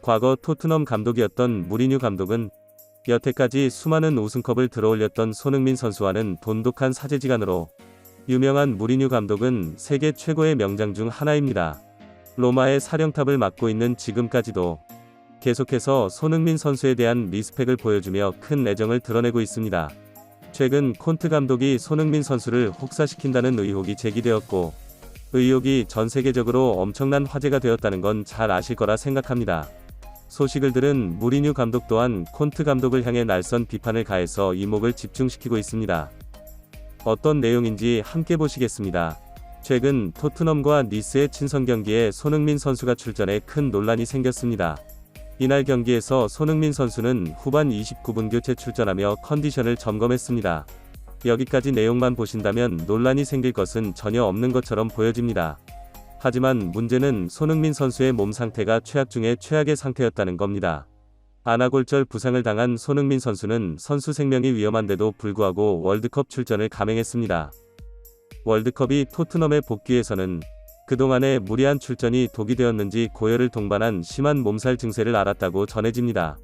과거 토트넘 감독이었던 무리뉴 감독은 여태까지 수많은 우승컵을 들어올렸던 손흥민 선수와는 돈독한 사제지간으로 유명한 무리뉴 감독은 세계 최고의 명장 중 하나입니다. 로마의 사령탑을 맡고 있는 지금까지도 계속해서 손흥민 선수에 대한 리스펙을 보여주며 큰 애정을 드러내고 있습니다. 최근 콘트 감독이 손흥민 선수를 혹사시킨다는 의혹이 제기되었고 의혹이 전 세계적으로 엄청난 화제가 되었다는 건 잘 아실 거라 생각합니다. 소식을 들은 무리뉴 감독 또한 콘트 감독을 향해 날선 비판을 가해서 이목을 집중시키고 있습니다. 어떤 내용인지 함께 보시겠습니다. 최근 토트넘과 니스의 친선 경기에 손흥민 선수가 출전해 큰 논란이 생겼습니다. 이날 경기에서 손흥민 선수는 후반 29분 교체 출전하며 컨디션을 점검했습니다. 여기까지 내용만 보신다면 논란이 생길 것은 전혀 없는 것처럼 보여집니다. 하지만 문제는 손흥민 선수의 몸 상태가 최악 중의 최악의 상태였다는 겁니다. 아나골절 부상을 당한 손흥민 선수는 선수 생명이 위험한데도 불구하고 월드컵 출전을 감행했습니다. 월드컵이 토트넘에 복귀해서는 그동안의 무리한 출전이 독이 되었는지 고열을 동반한 심한 몸살 증세를 앓았다고 전해집니다.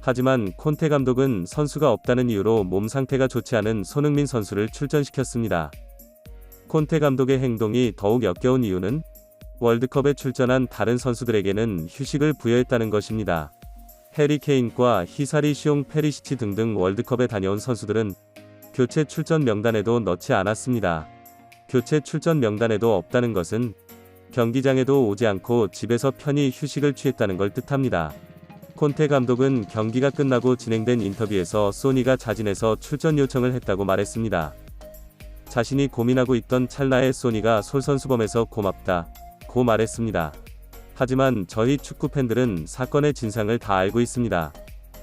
하지만 콘테 감독은 선수가 없다는 이유로 몸 상태가 좋지 않은 손흥민 선수를 출전시켰습니다. 콘테 감독의 행동이 더욱 역겨운 이유는 월드컵에 출전한 다른 선수들에게는 휴식을 부여했다는 것입니다. 해리 케인과 히사리 시옹 페리시치 등등 월드컵에 다녀온 선수들은 교체 출전 명단에도 넣지 않았습니다. 교체 출전 명단에도 없다는 것은 경기장에도 오지 않고 집에서 편히 휴식을 취했다는 걸 뜻합니다. 콘테 감독은 경기가 끝나고 진행된 인터뷰에서 소니가 자진해서 출전 요청을 했다고 말했습니다. 자신이 고민하고 있던 찰나에 소니가 솔선수범해서 고맙다. 고 말했습니다. 하지만 저희 축구 팬들은 사건의 진상을 다 알고 있습니다.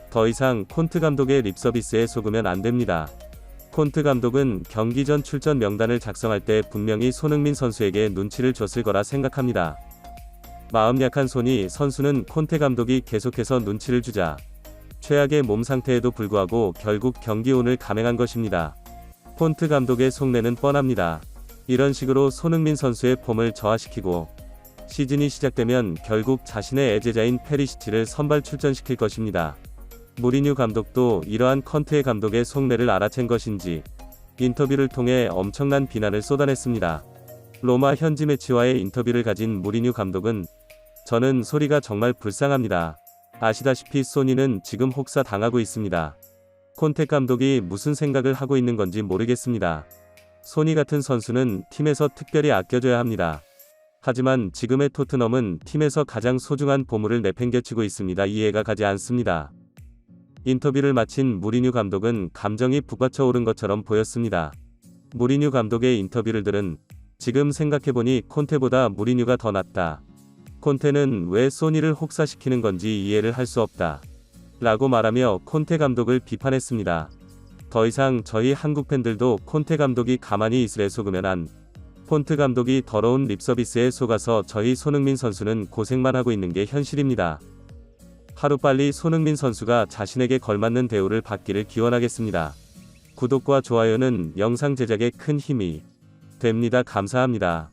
더 이상 콘트 감독의 립서비스에 속으면 안 됩니다. 콘트 감독은 경기 전 출전 명단을 작성할 때 분명히 손흥민 선수에게 눈치를 줬을 거라 생각합니다. 마음 약한 손이 선수는 콘테 감독이 계속해서 눈치를 주자 최악의 몸 상태에도 불구하고 결국 경기온을 감행한 것입니다. 콘트 감독의 속내는 뻔합니다. 이런 식으로 손흥민 선수의 폼을 저하시키고 시즌이 시작되면 결국 자신의 애제자인 페리시치를 선발 출전시킬 것입니다. 무리뉴 감독도 이러한 컨트의 감독의 속내를 알아챈 것인지 인터뷰를 통해 엄청난 비난을 쏟아냈습니다. 로마 현지 매치와의 인터뷰를 가진 무리뉴 감독은 저는 소리가 정말 불쌍합니다. 아시다시피 소니는 지금 혹사 당하고 있습니다. 콘테 감독이 무슨 생각을 하고 있는 건지 모르겠습니다. 소니 같은 선수는 팀에서 특별히 아껴줘야 합니다. 하지만 지금의 토트넘은 팀에서 가장 소중한 보물을 내팽개치고 있습니다. 이해가 가지 않습니다. 인터뷰를 마친 무리뉴 감독은 감정이 북받쳐 오른 것처럼 보였습니다. 무리뉴 감독의 인터뷰를 들은 지금 생각해보니 콘테보다 무리뉴가 더 낫다. 콘테는 왜 소니를 혹사시키는 건지 이해를 할 수 없다. 라고 말하며 콘테 감독을 비판했습니다. 더 이상 저희 한국 팬들도 콘테 감독이 가만히 있으래 속으면 안. 콘트 감독이 더러운 립서비스에 속아서 저희 손흥민 선수는 고생만 하고 있는 게 현실입니다. 하루빨리 손흥민 선수가 자신에게 걸맞는 대우를 받기를 기원하겠습니다. 구독과 좋아요는 영상 제작에 큰 힘이 됩니다. 감사합니다.